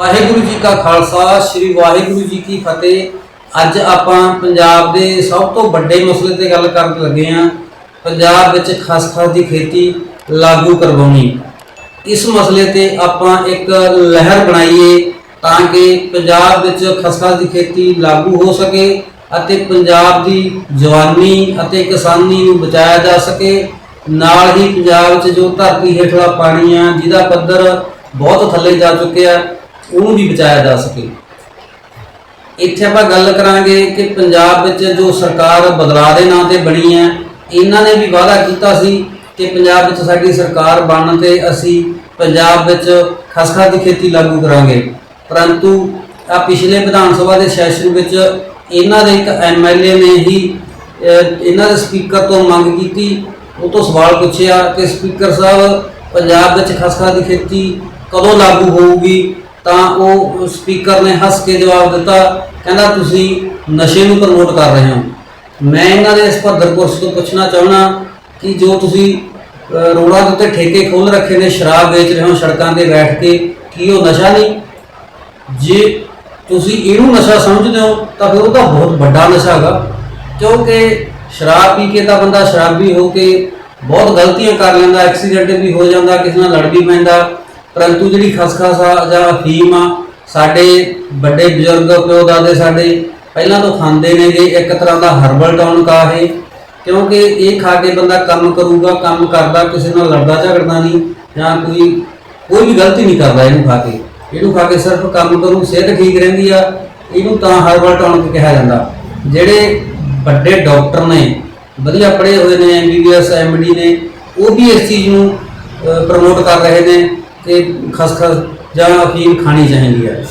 ਵਾਹਿਗੁਰੂ ਜੀ ਕਾ ਖਾਲਸਾ, ਸ੍ਰੀ ਵਾਹਿਗੁਰੂ ਜੀ ਕੀ ਫਤਿਹ। ਅੱਜ ਆਪਾਂ ਪੰਜਾਬ ਦੇ ਸਭ ਤੋਂ ਵੱਡੇ ਮਸਲੇ ਤੇ ਗੱਲ ਕਰਨ ਲੱਗੇ ਹਾਂ। ਪੰਜਾਬ ਵਿੱਚ ਖਸਖਸ ਦੀ ਖੇਤੀ ਲਾਗੂ ਕਰਵਾਉਣੀ। ਇਸ ਮਸਲੇ ਤੇ ਆਪਾਂ ਇੱਕ ਲਹਿਰ ਬਣਾਈਏ ਤਾਂ ਕਿ ਪੰਜਾਬ ਵਿੱਚ ਖਸਖਸ ਦੀ ਖੇਤੀ ਲਾਗੂ ਹੋ ਸਕੇ ਅਤੇ ਪੰਜਾਬ ਦੀ ਜਵਾਨੀ ਅਤੇ ਕਿਸਾਨੀ ਨੂੰ ਬਚਾਇਆ ਜਾ ਸਕੇ। ਨਾਲ ਹੀ ਪੰਜਾਬ 'ਚ ਜੋ ਧਰਤੀ ਹੇਠਲਾ ਪਾਣੀ ਆ, ਜਿਹਦਾ ਪੱਧਰ ਬਹੁਤ ਥੱਲੇ ਜਾ ਚੁੱਕਿਆ। ਉਹਨੂੰ ਵੀ ਬਚਾਇਆ ਜਾ ਸਕੇ। ਇੱਥੇ ਆਪਾਂ ਗੱਲ ਕਰਾਂਗੇ ਕਿ ਪੰਜਾਬ ਵਿੱਚ ਜੋ ਸਰਕਾਰ ਬਦਲਾਅ ਦੇ ਨਾਂ ਤੇ ਬਣੀ ਹੈ, ਇਹਨਾਂ ਨੇ ਵੀ ਵਾਅਦਾ ਕੀਤਾ ਸੀ ਕਿ ਪੰਜਾਬ ਵਿੱਚ ਸਾਡੀ ਸਰਕਾਰ ਬਣਨ ਤੇ ਅਸੀਂ ਪੰਜਾਬ ਵਿੱਚ ਖਸਖਸ ਦੀ ਖੇਤੀ ਲਾਗੂ ਕਰਾਂਗੇ। ਪਰੰਤੂ ਆ ਪਿਛਲੇ ਵਿਧਾਨ ਸਭਾ ਦੇ ਸੈਸ਼ਨ ਵਿੱਚ ਇਹਨਾਂ ਦੇ ਇੱਕ ਐਮਐਲਏ ਨੇ ਹੀ ਇਹਨਾਂ ਦੇ ਸਪੀਕਰ ਤੋਂ ਮੰਗ ਕੀਤੀ। ਉਹ ਤੋਂ ਸਵਾਲ ਪੁੱਛਿਆ ਕਿ ਸਪੀਕਰ ਸਾਹਿਬ, ਪੰਜਾਬ ਵਿੱਚ ਖਸਖਸ ਦੀ ਖੇਤੀ ਕਦੋਂ ਲਾਗੂ ਹੋਊਗੀ? ਤਾਂ ਉਹ ਸਪੀਕਰ ਨੇ ਹੱਸ ਕੇ ਜਵਾਬ ਦਿੱਤਾ ਕਹਿੰਦਾ ਤੁਸੀਂ ਨਸ਼ੇ ਨੂੰ ਪ੍ਰਮੋਟ ਕਰ ਰਹੇ ਹੋ। ਮੈਂ ਇਹਨਾਂ ਦੇ ਇਸ ਪੱਧਰ ਕੋਰਸ ਤੋਂ ਪੁੱਛਣਾ ਚਾਹਣਾ ਕਿ ਜੋ ਤੁਸੀਂ ਅਹ, ਰੋਡਾਂ ਦੇ ਉੱਤੇ ਠੇਕੇ ਖੋਲ ਰੱਖੇ ਨੇ ਸ਼ਰਾਬ ਵੇਚ ਰਹੇ ਹੋ ਸੜਕਾਂ ਤੇ ਬੈਠ ਕੇ ਕੀ ਉਹ ਨਸ਼ਾ ਨਹੀਂ? ਜੇ ਤੁਸੀਂ ਇਹਨੂੰ ਨਸ਼ਾ ਸਮਝਦੇ ਹੋ ਤਾਂ ਫਿਰ ਉਹ ਤਾਂ ਬਹੁਤ ਵੱਡਾ ਨਸ਼ਾ ਹੈਗਾ। ਕਿਉਂਕਿ ਸ਼ਰਾਬ ਪੀ ਕੇ ਤਾਂ ਬੰਦਾ ਸ਼ਰਾਬੀ ਹੋ ਕੇ ਬਹੁਤ ਗਲਤੀਆਂ ਕਰ ਲੈਂਦਾ ਐਕਸੀਡੈਂਟ ਵੀ ਹੋ ਜਾਂਦਾ ਕਿਸੇ ਨਾਲ ਲੜ ਵੀ ਪੈਂਦਾ। ਪਰੰਤੂ ਜਿਹੜੀ ਖਸਖਸ ਆ ਜਾਂ ਅਫੀਮ ਆ, ਸਾਡੇ ਵੱਡੇ ਬਜ਼ੁਰਗ ਪਿਓ ਦਾਦੇ ਸਾਡੇ ਪਹਿਲਾਂ ਤੋਂ ਖਾਂਦੇ ਨੇਗੇ ਇੱਕ ਤਰ੍ਹਾਂ ਦਾ ਹਰਬਲ ਟੌਨਿਕ ਆ ਇਹ ਕਿਉਂਕਿ ਇਹ ਖਾ ਕੇ ਬੰਦਾ ਕੰਮ ਕਰੂਗਾ, ਕੰਮ ਕਰਦਾ, ਕਿਸੇ ਨਾਲ ਲੜਦਾ ਝਗੜਦਾ ਨਹੀਂ ਜਾਂ ਕੋਈ ਕੋਈ ਵੀ ਗਲਤੀ ਨਹੀਂ ਕਰਦਾ ਇਹਨੂੰ ਖਾ ਕੇ। ਇਹਨੂੰ ਖਾ ਕੇ ਸਿਰਫ ਕੰਮ ਕਰੂ, ਸਿਹਤ ਠੀਕ ਰਹਿੰਦੀ ਆ, ਇਹਨੂੰ ਤਾਂ ਹਰਬਲ ਟੌਨਿਕ ਕਿਹਾ ਜਾਂਦਾ। ਜਿਹੜੇ ਵੱਡੇ ਡਾਕਟਰ ਨੇ, ਵਧੀਆ ਪੜ੍ਹੇ ਹੋਏ ਨੇ ਐਮਬੀਬੀਐਸ ਐਮਡੀ ਨੇ, ਉਹ ਵੀ ਇਸ ਚੀਜ਼ ਨੂੰ ਪ੍ਰਮੋਟ ਕਰ ਰਹੇ ਨੇ। ਕਿ ਖਸਖਸ ਜਾਂ ਅਫੀਮ ਖਾਣੀ ਚਾਹੀਦੀ ਹੈ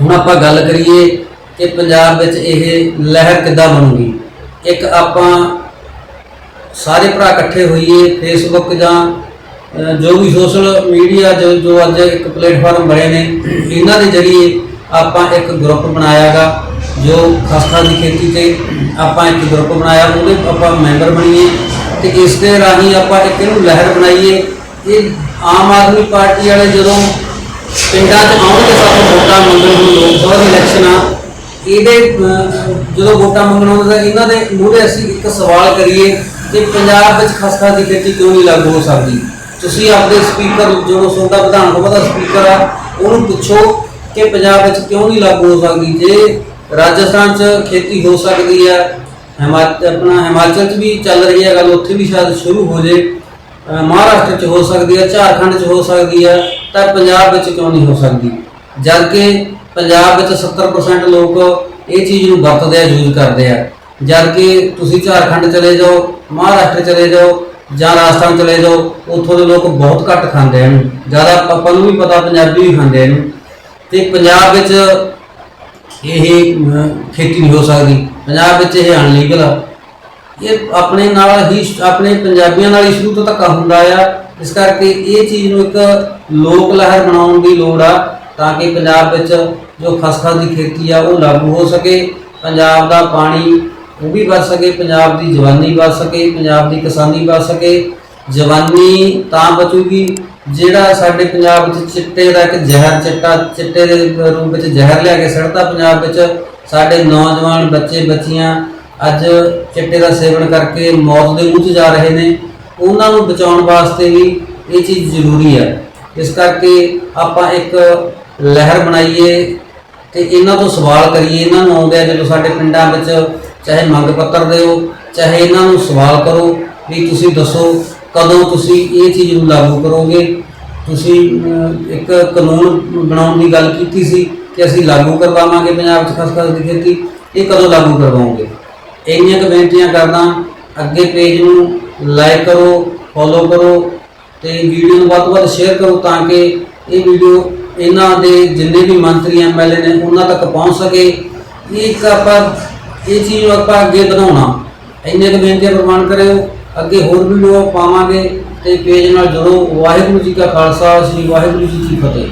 ਹੁਣ ਆਪਾਂ ਗੱਲ ਕਰੀਏ ਕਿ ਪੰਜਾਬ ਵਿੱਚ ਇਹ ਲਹਿਰ ਕਿੱਦਾਂ ਬਣੂਗੀ? ਇੱਕ ਆਪਾਂ ਸਾਰੇ ਭਰਾ ਇਕੱਠੇ ਹੋਈਏ ਫੇਸਬੁੱਕ ਜਾਂ ਜੋ ਵੀ ਸੋਸ਼ਲ ਮੀਡੀਆ ਜੋ ਜੋ ਅੱਜ ਇੱਕ ਪਲੇਟਫਾਰਮ ਬਣੇ ਨੇ, ਇਹਨਾਂ ਦੇ ਜ਼ਰੀਏ ਆਪਾਂ ਇੱਕ ਗਰੁੱਪ ਬਣਾਇਆਗਾ, ਜੋ ਖਸਖਸ ਦੀ ਖੇਤੀ ਤੇ ਆਪਾਂ ਇੱਕ ਗਰੁੱਪ ਬਣਾਇਆ, ਉਹਦੇ ਆਪਾਂ ਮੈਂਬਰ ਬਣੀਏ ਤੇ ਇਸ ਦੇ ਰਾਹੀਂ ਆਪਾਂ ਇੱਕ ਇਹਨੂੰ ਲਹਿਰ ਬਣਾਈਏ। ਇਹ ਆਮ ਆਦਮੀ ਪਾਰਟੀ ਵਾਲੇ ਜਦੋਂ ਪਿੰਡਾਂ 'ਚ ਆਉਣਗੇ ਸਾਨੂੰ ਵੋਟਾਂ ਮੰਗਣ ਨੂੰ ਲੋਕ ਸਭਾ ਦੀ ਇਲੈਕਸ਼ਨ ਆ। ਇਹਦੇ ਜਦੋਂ ਵੋਟਾਂ ਮੰਗਣ ਆਉਂਦੇ ਤਾਂ ਇਹਨਾਂ ਦੇ ਮੂਹਰੇ ਅਸੀਂ ਇੱਕ ਸਵਾਲ ਕਰੀਏ ਕਿ ਪੰਜਾਬ ਵਿੱਚ ਖਸਖਸ ਦੀ ਖੇਤੀ ਕਿਉਂ ਨਹੀਂ ਲਾਗੂ ਹੋ ਸਕਦੀ? ਤੁਸੀਂ ਆਪਦੇ ਸਪੀਕਰ ਜਦੋਂ ਤੁਹਾਡਾ ਵਿਧਾਨ ਸਭਾ ਦਾ ਸਪੀਕਰ ਆ, ਉਹਨੂੰ ਪੁੱਛੋ ਕਿ ਪੰਜਾਬ ਵਿੱਚ ਕਿਉਂ ਨਹੀਂ ਲਾਗੂ ਹੋ ਸਕਦੀ? ਜੇ ਰਾਜਸਥਾਨ 'ਚ ਖੇਤੀ ਹੋ ਸਕਦੀ ਹੈ ਹਿਮਾਚਲ ਆਪਣਾ ਹਿਮਾਚਲ 'ਚ ਵੀ ਚੱਲ ਰਹੀ ਹੈ ਗੱਲ, ਉੱਥੇ ਵੀ ਸ਼ਾਇਦ ਸ਼ੁਰੂ ਹੋ ਜੇ। ਅਹ ਮਹਾਰਾਸ਼ਟਰ 'ਚ ਹੋ ਸਕਦੀ ਹੈ ਝਾਰਖੰਡ 'ਚ ਹੋ ਸਕਦੀ ਹੈ ਤਾਂ ਪੰਜਾਬ ਵਿੱਚ ਕਿਉਂ ਨਹੀਂ ਹੋ ਸਕਦੀ? ਜਦ ਕਿ ਪੰਜਾਬ ਵਿੱਚ 70% ਲੋਕ ਇਹ ਚੀਜ਼ ਨੂੰ ਵਰਤਦੇ ਆ ਯੂਜ਼ ਕਰਦੇ ਆ। ਜਦ ਕਿ ਤੁਸੀਂ ਝਾਰਖੰਡ ਚਲੇ ਜਾਓ ਮਹਾਰਾਸ਼ਟਰ ਚਲੇ ਜਾਓ ਜਾਂ ਰਾਜਸਥਾਨ ਚਲੇ ਜਾਓ ਉੱਥੋਂ ਦੇ ਲੋਕ ਬਹੁਤ ਘੱਟ ਖਾਂਦੇ ਆ ਇਹਨੂੰ ਜ਼ਿਆਦਾ ਆਪਾਂ ਨੂੰ ਵੀ ਪਤਾ ਪੰਜਾਬੀ ਵੀ ਖਾਂਦੇ ਆ ਇਹਨੂੰ ਤੇ ਪੰਜਾਬ ਵਿੱਚ ਇਹ ਅਮ, ਖੇਤੀ ਨਹੀਂ ਹੋ ਸਕਦੀ। ਪੰਜਾਬ ਵਿੱਚ ਇਹ ਅਨਲੀਗਲ ਆ। ਇਹ ਆਪਣੇ ਨਾਲ ਹੀ ਆਪਣੇ ਪੰਜਾਬੀਆਂ ਨਾਲ ਹੀ ਸ਼ੁਰੂ ਤੋਂ ਧੱਕਾ ਹੁੰਦਾ ਆ। ਇਸ ਕਰਕੇ ਇਹ ਚੀਜ਼ ਨੂੰ ਇੱਕ ਲੋਕ ਲਹਿਰ ਬਣਾਉਣ ਦੀ ਲੋੜ ਆ, ਤਾਂ ਕਿ ਪੰਜਾਬ ਵਿੱਚ ਜੋ ਖਸਖਸ ਦੀ ਖੇਤੀ ਆ, ਉਹ ਲਾਗੂ ਹੋ ਸਕੇ, ਪੰਜਾਬ ਦਾ ਪਾਣੀ ਉਹ ਵੀ ਬਚ ਸਕੇ, ਪੰਜਾਬ ਦੀ ਜਵਾਨੀ ਬਚ ਸਕੇ, ਪੰਜਾਬ ਦੀ ਕਿਸਾਨੀ ਬਚ ਸਕੇ। ਜਵਾਨੀ ਤਾਂ ਬਚੂਗੀ, ਜਿਹੜਾ ਸਾਡੇ ਪੰਜਾਬ ਵਿੱਚ ਚਿੱਟੇ ਦਾ ਇੱਕ ਜ਼ਹਿਰ ਚਿੱਟਾ, ਚਿੱਟੇ ਦੇ ਰੂਪ ਵਿੱਚ ਜ਼ਹਿਰ ਲਿਆ ਕੇ ਸੜਦਾ ਪੰਜਾਬ ਵਿੱਚ, ਸਾਡੇ ਨੌਜਵਾਨ ਬੱਚੇ, ਬੱਚੀਆਂ ਅੱਜ ਚਿੱਟੇ ਦਾ ਸੇਵਨ ਕਰਕੇ ਮੌਤ ਦੇ ਮੂੰਹ 'ਚ ਜਾ ਰਹੇ ਨੇ। ਉਹਨਾਂ ਨੂੰ ਬਚਾਉਣ ਵਾਸਤੇ ਵੀ ਇਹ ਚੀਜ਼ ਜ਼ਰੂਰੀ ਹੈ। ਇਸ ਕਰਕੇ ਆਪਾਂ ਇੱਕ ਲਹਿਰ ਬਣਾਈਏ ਤੇ ਇਹਨਾਂ ਤੋਂ ਸਵਾਲ ਕਰੀਏ। ਇਹਨਾਂ ਨੂੰ ਆਉਂਦੇ ਆ ਜਦੋਂ ਸਾਡੇ ਪਿੰਡਾਂ ਵਿੱਚ ਚਾਹੇ ਮੰਗ ਪੱਤਰ ਦਿਓ, ਚਾਹੇ ਇਹਨਾਂ ਨੂੰ ਸਵਾਲ ਕਰੋ ਵੀ ਤੁਸੀਂ ਦੱਸੋ ਕਦੋਂ ਤੁਸੀਂ ਇਹ ਚੀਜ਼ ਨੂੰ ਲਾਗੂ ਕਰੋਗੇ। ਤੁਸੀਂ ਇੱਕ ਕਾਨੂੰਨ ਬਣਾਉਣ ਦੀ ਗੱਲ ਕੀਤੀ ਸੀ ਕਿ ਅਸੀਂ ਲਾਗੂ ਕਰਵਾਵਾਂਗੇ ਪੰਜਾਬ 'ਚ ਖਸਖਸ ਦੀ ਖੇਤੀ। ਇਹ ਕਦੋਂ ਲਾਗੂ ਕਰਵਾਓਗੇ? ਇੰਨੀਆਂ ਕੁ ਬੇਨਤੀਆਂ ਕਰਦਾ, ਅੱਗੇ ਪੇਜ ਨੂੰ ਲਾਈਕ ਕਰੋ ਫੋਲੋ ਕਰੋ ਤੇ ਵੀਡੀਓ ਨੂੰ ਵੱਧ ਤੋਂ ਵੱਧ ਸ਼ੇਅਰ ਕਰੋ ਤਾਂ ਕਿ ਇਹ ਵੀਡੀਓ ਇਹਨਾਂ ਦੇ ਜਿੰਨੇ ਵੀ ਮੰਤਰੀ ਐਮਐਲਏ ਨੇ ਉਹਨਾਂ ਤੱਕ ਪਹੁੰਚ ਸਕੇ। ਇਹ ਇੱਕ ਆਪਾਂ, ਇਹ ਚੀਜ਼ ਨੂੰ ਆਪਾਂ ਅੱਗੇ ਵਧਾਉਣਾ। ਇੰਨੇ ਕੁ ਬੇਨਤੀਆਂ ਪ੍ਰਵਾਨ ਕਰਿਓ, ਅੱਗੇ ਹੋਰ ਵੀਡੀਓ ਪਾਵਾਂਗੇ ਤੇ ਪੇਜ ਨਾਲ ਜੁੜੋ। ਵਾਹਿਗੁਰੂ ਜੀ ਕਾ ਖਾਲਸਾ, ਸ੍ਰੀ ਵਾਹਿਗੁਰੂ ਜੀ ਕੀ ਫਤਿਹ।